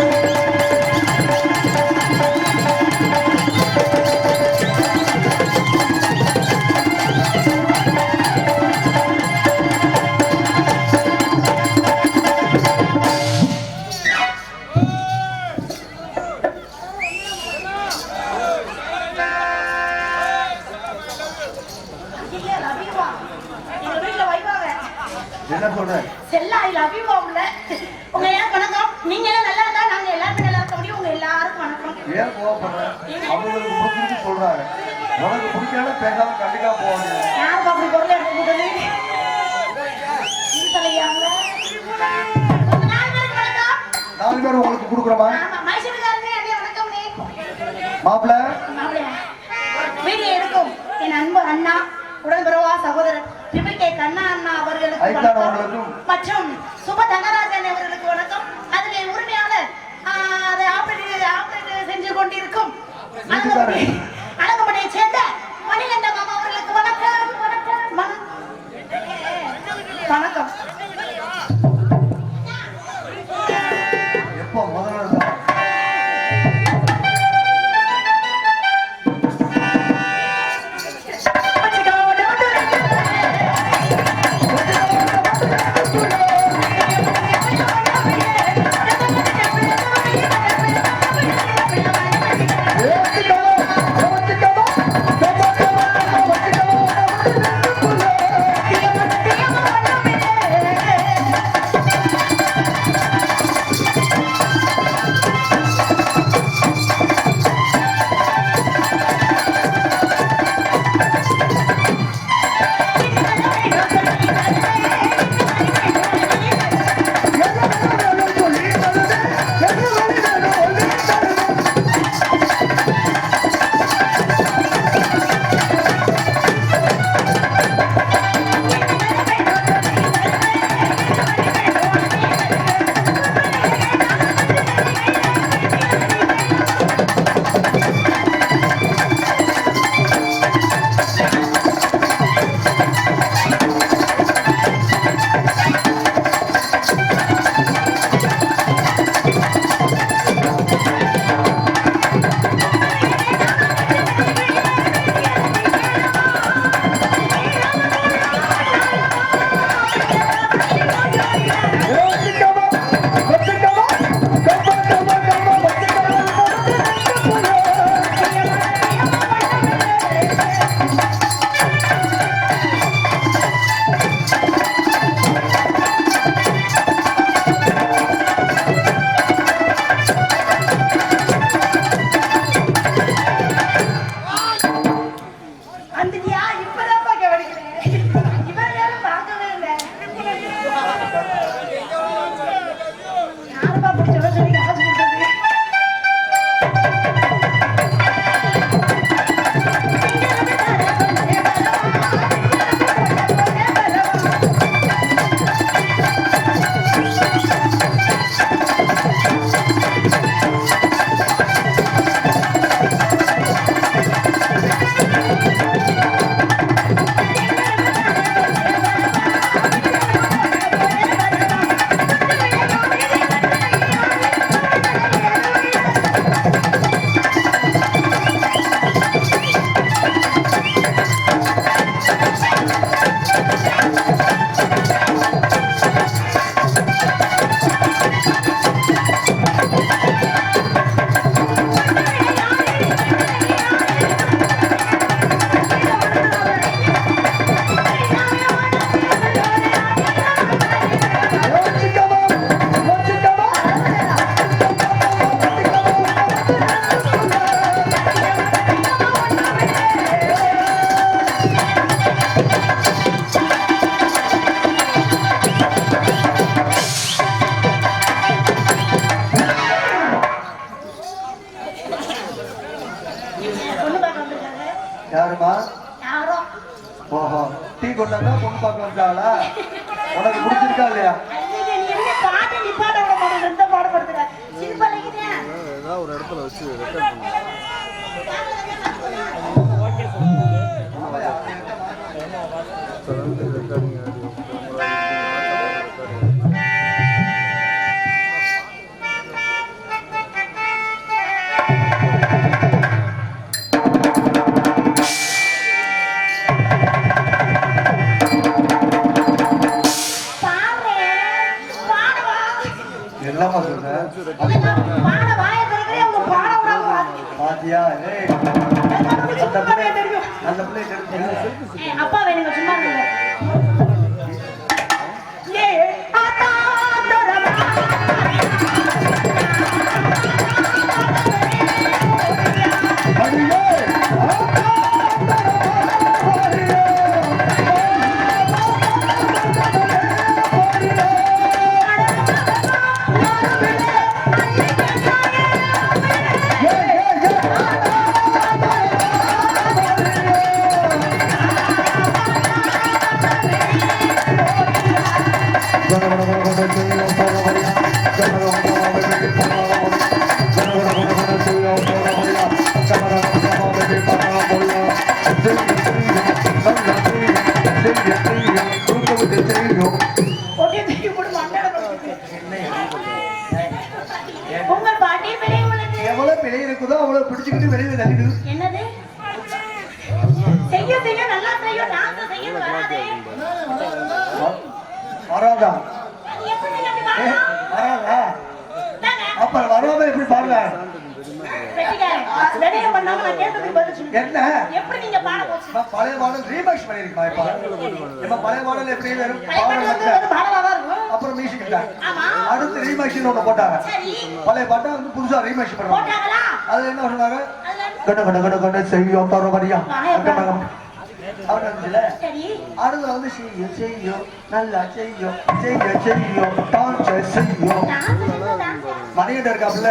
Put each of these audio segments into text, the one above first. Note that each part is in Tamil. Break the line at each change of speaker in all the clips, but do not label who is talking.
Thank you. கொடுக்கணுமா?
மாப்பிள்ள
வீடியோ எடுக்கும். என் அன்பு அண்ணா உடன்பிறவா சகோதரர் திபி கே கண்ணா அண்ணா அவர்களுக்கு மற்றும் சுப தங்கராஜன் அவர்களுக்கு வணக்கம். அதில் உரிமையாளர் அதை ஆபரேட்டர் ஆபரேட்டர் செஞ்சு கொண்டிருக்கும்.
ஆரம்பிச்சாளா உனக்கு பிடிச்சிருக்கா இல்லையா?
பாத்தியா நம்ம பழைய பாடல்
எப்படி வரும்?
அப்புறம் மியூசிக் அடுத்து ரீமேஷன் ஒன்று போட்டாங்க. பழைய பாட்டை வந்து புதுசாக ரீமேஷன் பண்ணுவாங்க. அது என்ன சொன்னாங்க? கண்ண கண்ண கண்ண கண்ண செய்யும்
பரவாயில்லையா
அடுத்து வந்து செய்யும் செய்யும் நல்லா செய்யும் செய்ய செய்யும் செய்யும் மணிகிட்ட இருக்காப்புல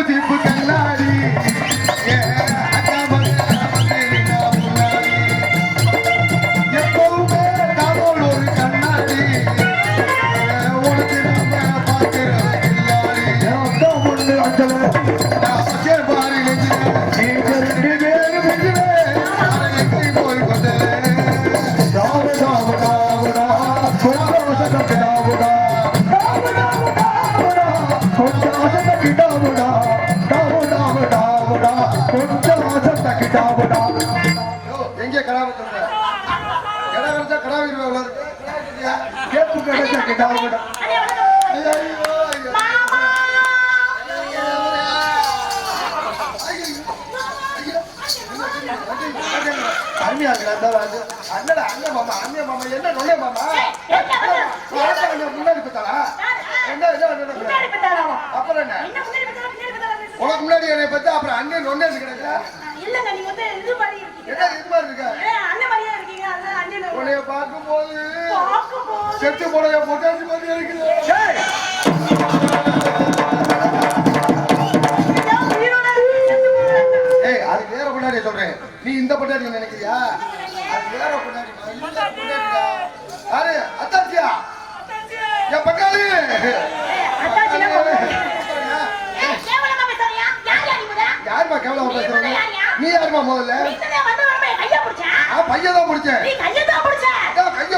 cuánto tiempo? நொல்லை மாமா? முன்னாடி போட்டாளா? என்ன? அப்புறம் என்ன?
பெத்தாளா, பெத்தாளா?
உனக்கு முன்னாடி என்னை பத்தி அப்புறம் அண்ணன் நொல்லைன்னு கிடக்குதா?
இல்லங்க நீங்க வந்து இது மாதிரி இருக்கீங்க.
என்ன இது மாதிரி இருக்க?
ஏ, அண்ணன் மாதிரியே இருக்கீங்க. அதான் அண்ணன்
உன்னைய பார்க்கும்போது
பார்க்கும்போது
செத்து போன பொட்டாசி மாதிரி இருக்குது. ஏய் அது வேற பொண்டாட்டிய சொல்றேன். நீ இந்த பொண்டாட்டி நினைக்கிறியா? அது வேற பொண்டாட்டி
யா நீ முத?
யாருமா கேவலமா பேசுறீங்க? நீ? யாருமா முதல்ல?
என்
பையன் தான் முடிச்சேன்
நீ கையை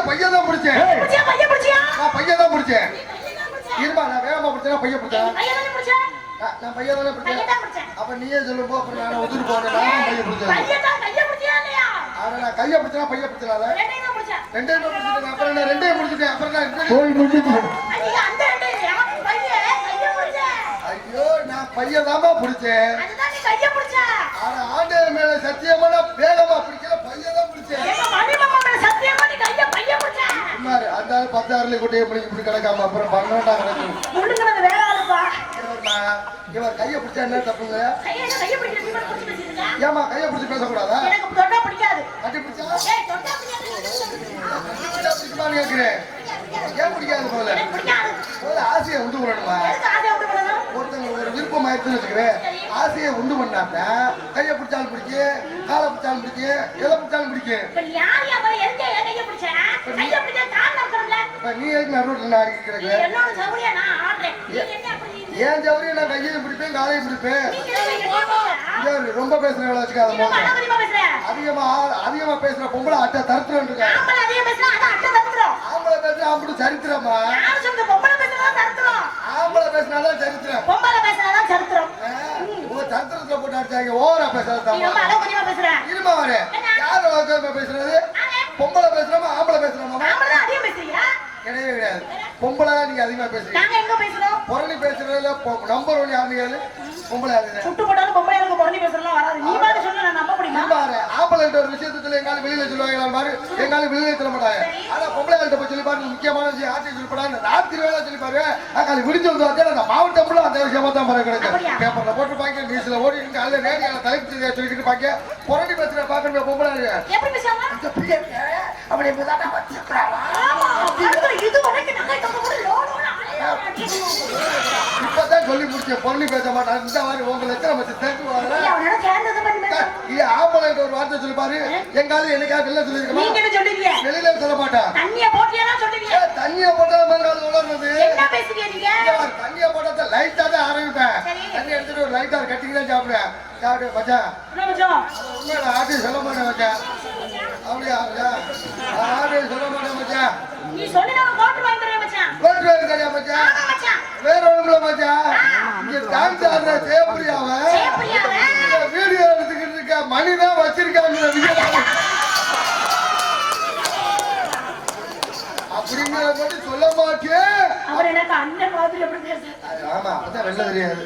பையன் தான்
பிடிச்சியா?
நான் பையன் தான் முடிச்சேன்
கையை தான் பிடிச்ச.
இருமா நான் வேகமா பிடிச்சேன் பையன் பிடிச்சேன்? நான் பையன் தானே பிடிச்சேன். அப்ப நீயே சொல்லும்போ அப்புறம் நான் உதிர் போனேன்? நான் பையன் பிடிச்சேன்? ஆனா நான் கைய பிடிச்சா பையன் பிடிச்சலால
ரெண்டையும்
பிடிச்சிட்டேன் அப்புறம் நான் ரெண்டையும் முடிச்சிட்டேன். அப்புறம் நான் போய் முடிச்சிட்டேன்.
ஐயா, அந்த ரெண்டையும் எவன் பையன்? கையை பிடிச்ச?
ஐயோ நான் பையன் தாமா பிடிச்சேன்.
அதுதான் நீ கையை பிடிச்ச.
ஆனா ஆண்டவர் மேல சத்தியமா நான் வேகமா பிடிக்கல. பையன் தான் பிடிச்சேன் அந்த ஆள் பத்தாறுல கொட்டையை பிடிச்சி இப்படி கிடக்காம அப்புறம் பன்னெண்டா. இவர்மா, இவர் கையை பிடிச்சா என்ன தப்புங்க? ஏமா கையை பிடிச்சி பேசக்கூடாதா? கேட்கிறேன் ஏன் பிடிக்காது போல போல ஆசையை உண்டு பண்ணணுமா ஒருத்தங்க ஒரு விருப்பம் ஆயிடுச்சுன்னு வச்சுக்கிறேன் ஆசையை உண்டு பண்ணாம கையை பிடிச்சாலும் பிடிக்க காலை பிடிச்சாலும் பிடிக்க எதை பிடிச்சாலும்
பிடிக்க நீ யார் எதுக்கு
நீ நடுவில் நான்
நீ அப்படி
ஏன் ஜவுரியை நான் கையையும் பிடிப்பேன் காலையும் பிடிப்பேன். ரொம்ப பேசுற வேலை வச்சுக்காத. அதிகமா அதிகமா பேசுற பொம்பளை அட்டை தருத்திரம் இருக்கா
ஆம்பளை
பேசுற ஆம்பளை சரித்திரமா. ஆம்பளை பேசினாதான் சரித்திரம்.
பொம்பளை பேசுனாதான் சரித்திரம்.
உங்க தரித்திரத்துல போட்டு அடிச்சாங்க ஓவரா பேசாத. இருமா வரே யார் வாக்கமா பேசுறது? பொம்பளை பேசுறோமா ஆம்பளை பேசுறோமா? கிடையவே கிடையாது. பொம்பளை நீங்க அதிகமா பேசுறீங்க.
நாங்க எங்க பேசுறோம்?
புரணி பேசுறதுல நம்பர் ஒன் கேளு. பொம்பளை
சுட்டு போட்டாலும் பொம்பளை எனக்கு புரணி பேசுறதுலாம் வராது. நீ பாட்டு சொன்னா நான் நம்ப முடியுமா?
பாரு ஆம்பளைன்ற ஒரு விஷயத்துல எங்காலும் வெளியில சொல்லுவாங்க பாரு. எங்காலும் வெளியில சொல்ல மாட்டாங்க. ஆனா பொம்பளை போய் சொல்லி பாரு முக்கியமான விஷயம் ஆட்சி சொல்லி போடாது ராத்திரி வேலை சொல்லி பாரு. அக்காலி விடிஞ்சு வந்து வச்சா அந்த மாவட்டம் ஃபுல்லா அந்த விஷயமா தான் பாரு? கிடைக்கும் பேப்பர்ல போட்டு பாக்க நியூஸ்ல ஓடி இருக்கு ரேடியோல தலைப்பு சொல்லிட்டு பாக்க புரணி பேசுற பாக்கணும் பொம்பளை
எப்படி?
இந்த அப்படி இப்படிதான்
அடுத்து இது வரைக்கும்
பொருளி பேச மாட்டான். இந்த மாதிரி உங்களை எத்தனை வச்சு
பேசு.
இது ஆம்பளைன்ற ஒரு வார்த்தை சொல்லி பாரு. எங்காலும் எனக்கா வெளில சொல்லிருக்கமா? வெளியில சொல்ல மாட்டான்.
தண்ணிய
போட்டா
பேசுறீங்க நீங்க?
தண்ணிய போட்டா லைட்டா தான் ஆரம்பிப்பேன். தண்ணி எடுத்துட்டு ஒரு லைட்டா கட்டிக்கு தான் சாப்பிடுவேன். சாப்பிடு மச்சான்.
என்ன மச்சான்?
உண்மை நான் ஆட்டி சொல்ல மாட்டேன் மச்சான். அப்படியா மச்சான் ஆட்டி சொல்ல மாட்டேன் மச்சான்.
நீ சொன்னீன்னா நான் கோட்டு வாங்கி
கிடையா மச்சான்.
ஆமா மச்சான்.
வேற ஒண்ணுல மச்சான். இங்க டான்ஸ் ஆடுற? இந்த வீடியோ எடுத்துக்கிட்டு இருக்க மணி தான் வச்சிருக்காங்க மட்டும் சொல்ல மாட்டேன்.
அவர் எனக்கு அண்ணன் மாதிரி எப்படி பேசுறாரு?
ஆமா அப்பதான் வெளில தெரியாது.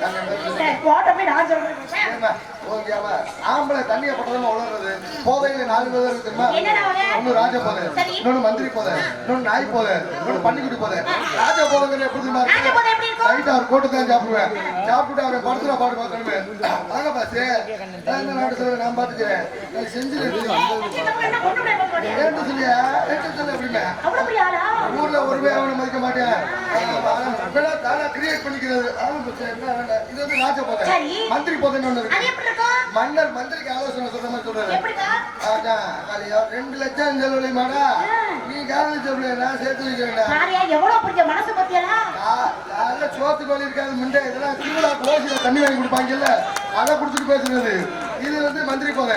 போய் நான் சொல்றேன்.
ஓகேவா? ஆம்பளை தண்ணியை போட்டதுமா உலர்றது போதையில நாலு பேர் இருக்கு
அவரு?
ஒண்ணு ராஜ போதை. இன்னொன்னு மந்திரி போதை இன்னொன்னு நாய் போதை இன்னொன்னு பன்னிக்குட்டி போதை. ராஜ போதைங்கிற எப்படி தெரியுமா
இருக்கும்?
லைட்டா ஒரு கோட்டு தான் சாப்பிடுவேன். சாப்பிட்டுட்டு அவன் படுத்துற பாடு பார்க்கணுமே வாங்க பாசு நான் இந்த நாட்டு சொல்ல நான் பாத்துக்கிறேன்
போட்டு
ஏன்னு சொல்லியா? ஏன்னு சொல்ல? ஊர்ல ஒரு பேர் அவனை மதிக்க மாட்டேன். தானா கிரியேட் பண்ணிக்கிறது. ஆளும் பிரச்சனை என்ன வேண்டாம். இது வந்து ராஜ போதை. மந்திரி போதைன்னு ஒண்ணு இருக்கு.
அது எப்படி இருக்கும்?
மன்னர் மந்திரிக்கு ஆலோசனை சொல்ற மாதிரி சொல்றாரு? அதான், அது ரெண்டு லட்சம் செலவழிமாடா நீ காதலிச்ச பிள்ளைய நான் சேர்த்து வைக்கிறேன்டா
பாரியா, எவ்வளவு பெரிய மனசு பத்தியலா?
யாரும் சோத்துக்கு வழி இருக்காது முண்டை. இதெல்லாம் திருவிழா கோசில தண்ணி வாங்கி கொடுப்பாங்கல்ல அதை குடிச்சிட்டு பேசுறது. இது வந்து மந்திரி போதை.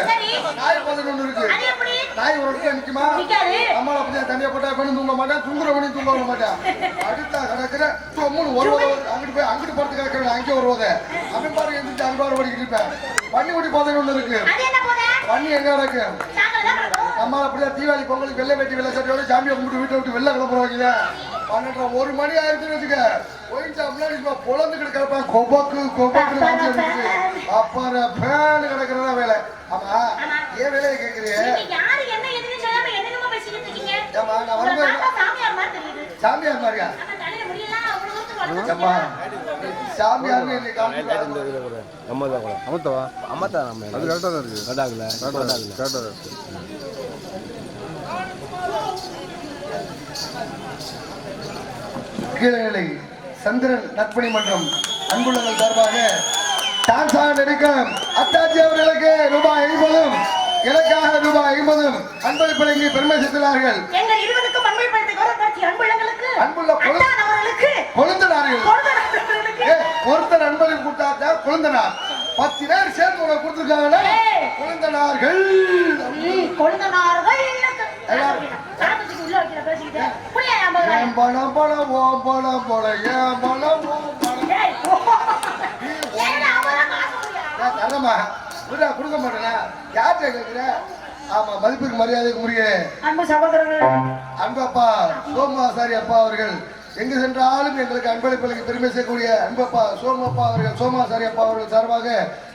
நாய் போதைன்னு ஒண்ணு இருக்கு. ஒரு இடத்துல நிக்குமா
நிக்காது.
அம்மாவை அப்படியே தண்ணியை போட்டா பண்ணி தூங்க மாட்டேன் தூங்குற பண்ணி தூங்க விட மாட்டேன் அடுத்த கிடக்குற தொம்முன்னு ஒரு அங்கிட்டு போய் அங்கிட்டு போறது கிடக்குற அங்கே உதவை அவன் பாரு எந்திரிச்சு அன்பாறு ஓடிக்கிட்டு இருப்பேன். பண்ணி குடி போதைன்னு ஒண்ணு இருக்கு. பண்ணி எங்க
கிடக்கும்
நம்ம அப்படியே தீபாவளி பொங்கலுக்கு வெள்ளை வெட்டி வெள்ளை சட்டையோட சாமியை கும்பிட்டு வீட்டை விட்டு வெளில கிளம்புறவங்க பன்னெண்டரை ஒரு மணி ஆயிடுச்சுன்னு வச்சுக்க போயிட்டு முன்னாடி சும்மா பொழந்துக்கிட்டு கிடப்பான் கொபக்கு கொபக்கு அப்பாற பேனு கிடக்குறதா வேலை. ஆமா ஏன் வேலையை கேட்குறியே ஏம்மா, நான் வரும்போது-
சாமியார்
மாதிரியா?
கூட.
அமர்த்தவா
அம்மத்தா நம்ம
அது கரெக்டாக தான் இருக்கு.
கட்டாகல
கரெக்டாக கரெக்டாக தான் இருக்கு.
கீழநிலை சந்திரன் நற்பணி மன்றம் அன்புள்ளங்கள் சார்பாக டான்ஸா நடிக்கும் அத்தாச்சி அவர்களுக்கு ரூபாய் ஐம்பதும் எனக்காக ரூபாய் ஐம்பதும் அன்பளிப்பு வழங்கி பெருமை சேர்த்துள்ளார்கள். அன்புள்ள கொழுந்தனார்கள் ஒருத்தர் அன்பளிப்பு கொடுத்தாச்சா? கொழுந்தனார். பத்து பேர் சேர்ந்து
ஏய்.
கொழுந்தனார்கள்.
கொழுந்தனார்கள்
ஏன் பணம் பணம் ஓ பணம் போல ஏன் ஓ தரமா விடா கொடுக்க மாட்டேனா? யார்கிட்ட கேட்குற ஆமா மதிப்புக்கு மரியாதைக்கு முறையே.
அன்பு சகோதரர்கள்.
அன்பப்பா சோமாசாரி அப்பா அவர்கள். எங்கு சென்றாலும் எங்களுக்கு அன்பளிப்பளிக்கு பெருமை சேர்க்கக்கூடிய அன்பப்பா சோமப்பா அவர்கள் சோமாசாரி அப்பா அவர்கள் சார்பாக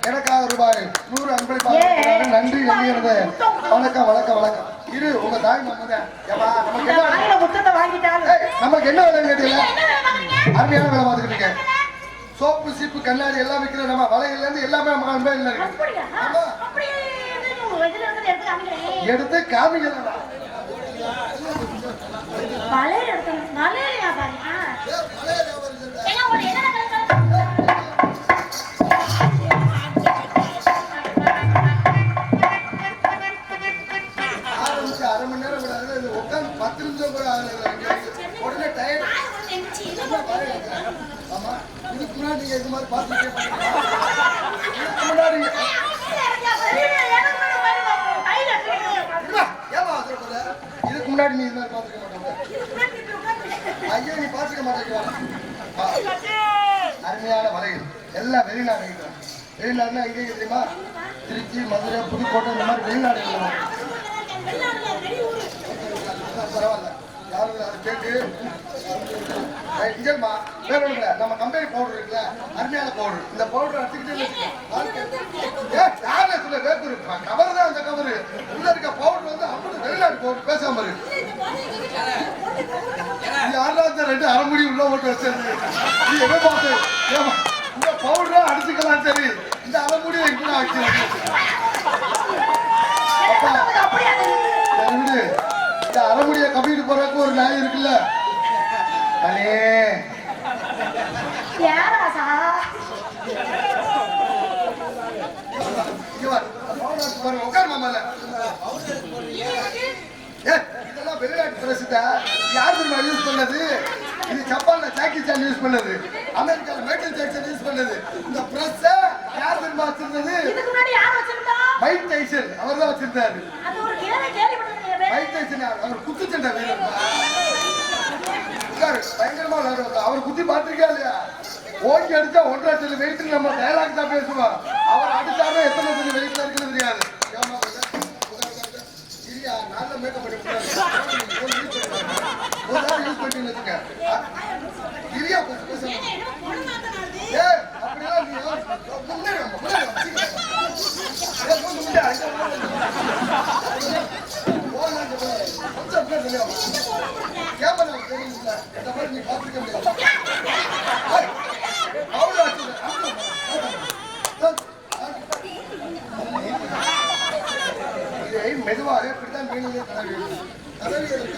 எனக்காக ரூபாய் நூறு அன்பளிப்பு
ஏ.
அளிக்கிறார்கள். நன்றி நன்றிகிறது வணக்கம் வணக்கம் வணக்கம். இரு உங்க தாய் ஏமா நமக்கு என்ன
வேலை? பார்க்குறீங்க?
அருமையான வேலை பார்த்துக்கிட்டு இருக்கேன். சோப்பு சீப்பு கண்ணாடி எல்லாம் விற்கிற நம்ம வலையில இருந்து எல்லாமே நம்ம
எடுத்து காமிக்கிறேன்.
எடுத்து காமிக்கலாம் மதுரை புதுக்கோட்டை இந்த மாதிரி வெளிநாடு பரவாயில்ல யாரும் அதை கேட்டு ஏய், இங்கேம்மா வேற ஒண்ணும் இல்ல. நம்ம கம்பெனி பவுடர் இருக்குல்ல அருமையான பவுடர் இந்த பவுடர் அடிச்சுக்கிட்டே யாரே சொல்ல வேப்பர் கவர் தான் அந்த கவர் உள்ள இருக்க பவுடர் வந்து அப்படி வெளிநாடு பவுடர் பேசாம இருக்கு யாரா ரெண்டு அரை உள்ள போட்டு வச்சது நீ எதை பார்த்து? ஏம்மா, இந்த பவுடரா அடிச்சுக்கலாம் சரி. இந்த அரை முடியை எங்க வைக்கிறது விடு இந்த அரைமுடிய கம்பிட்டு போறதுக்கு ஒரு நியாயம் இருக்குல்ல? பாருங்க, உட்காரு மாமால. இதெல்லாம் வெளிநாட்டு பிரசித்த? யார் தெரியுமா யூஸ் பண்ணது? இது ஜப்பான்ல ஜாக்கி சான் யூஸ் பண்ணது. அமெரிக்கால மைக்கேல் ஜாக்சன் யூஸ் பண்ணது. இந்த பிரஸ் யார் தெரியுமா வச்சிருந்தது? Mike Tyson. அவர் தான் வச்சிருந்தாரு. மைக் டைசன் அவர் குத்துச்சண்டை வீரர். பயங்கரமா விளையாடுவாரு. அவர் குத்தி பார்த்திருக்கா இல்லையா? ஓங்கி அடிச்சா ஒன்றரை டெல்லி வெயிட் நம்ம டயலாக் தான் பேசுவோம். அவர் அடிச்சாருன்னா எத்தனை டெல்லி வெயிட்ல இருக்குன்னு தெரியாது. ஏம்மா, உட்காரு, உட்காரு, பண்ணி வச்சுக்க. முன்னாடி மீனிலே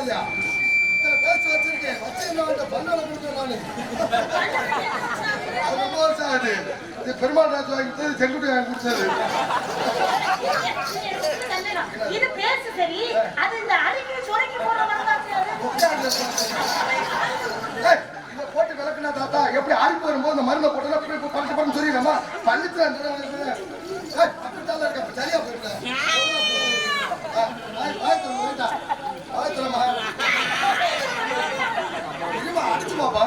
இல்லையா இத்தனை பேச்சு வச்சிருக்கேன். வச்சிருந்தா பல்லோட கொடுத்தேன் நானு. அது ரொம்ப வருஷம் ஆகுது இது பெருமாள் ராஜ் வாங்கி கொடுத்தது செங்குட்டி வாங்கி கொடுத்தது.
இது பேசு சரி. அது இந்த அடிக்கடி சொரைக்கு போற மாதிரி
போட்டு விளக்குனா தாத்தா எப்படி அரிப்பு வரும்போது இந்த மருந்தை போட்டா சொல்லிடலாமா? பள்ளித்துல அப்படித்தான் இருக்க. அப்ப சரியா போயிடல அடிச்சு பாப்பா.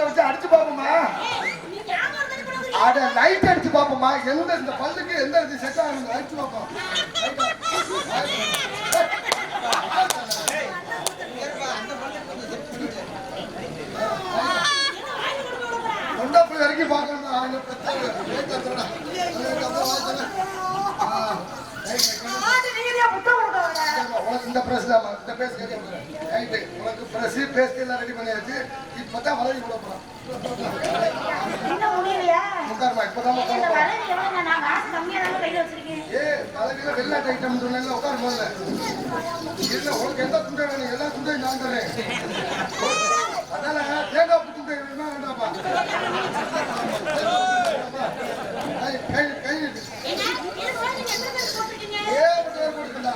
வச்சு அடிச்சு பாப்போமா?
நீங்க
லைட் அடிச்சு பாப்போமா? எந்த இந்த பல்லுக்கு எந்த இது செட் ஆகும் அடிச்சு பாப்போம் தொண்டப்பள்ளி வரைக்கும் பார்க்கணும் அவங்க பிரச்சனை ஏத்தத்தோட. அதுக்கப்புறம் வாய்ச்சல. ஆ, ரைட், ரைட்.
ஆட்டு நீங்க முட்டை கொடுக்க வர
உனக்கு இந்த பிரஸ் தான் இந்த பேஸ் கேட்க ரைட்டு உனக்கு பிரஸ் பேஸ்ட் எல்லாம் ரெடி பண்ணியாச்சு? இப்பதான் வளரி விட போறோம்
இன்னும் முடியலையா?
உட்காருமா
கையில வச்சிருக்கேன்.
ஏ தலைவில வெளிநாட்டு ஐட்டம் சொன்னேன்ல உட்காரு முதல்ல. இல்ல உனக்கு எந்த துண்டை வேணும்? எல்லா துண்டையும் நான் தரேன். அதனால தேங்காய் துண்டை வேணுமா வேண்டாமா கை கை கை நீட்டு.
ஏங்க, இது போல நீங்க எந்த dress போட்டிருக்கீங்க?
ஏகப்பட்ட பேர் போட்டுக்கண்டா.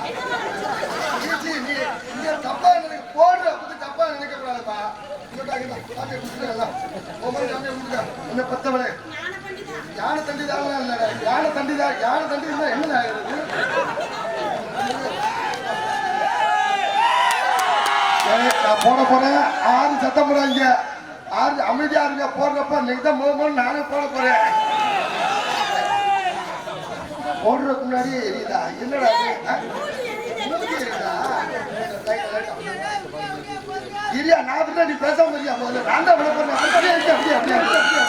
ஈஸி, நீ இங்க தப்பா நினைக்க- போடுற அப்படி தப்பா நினைக்கக்கூடாதுப்பா. இங்கடா, இங்கடா, காப்பியை குடிச்சிட்டு எல்லாம். உன் மாதிரி காப்பியை குடிக்க. பத்தவளே? யானை தண்டி தாங்களா இல்லடா. யானை தண்டி தான் யானை தண்டி இருந்தா என்ன ஆகுறது நான் போட போறேன் ஆறு சத்தம் போடாங்க ஆறு அமைதியா இருங்க போடுறப்ப இன்னைக்கு தான் முதல் முதல்ல நானே போட போறேன் போடுறதுக்கு முன்னாடி எரியுதா என்னடா இது? மூஞ்சி எரியுதா? இல்லையா? நான் கிட்ட நீ பேசாம இருக்கியா? முதல்ல நான் தான் விட போறேன் அப்படியே அப்படியே அப்படியே அப்படியே அப்படியே.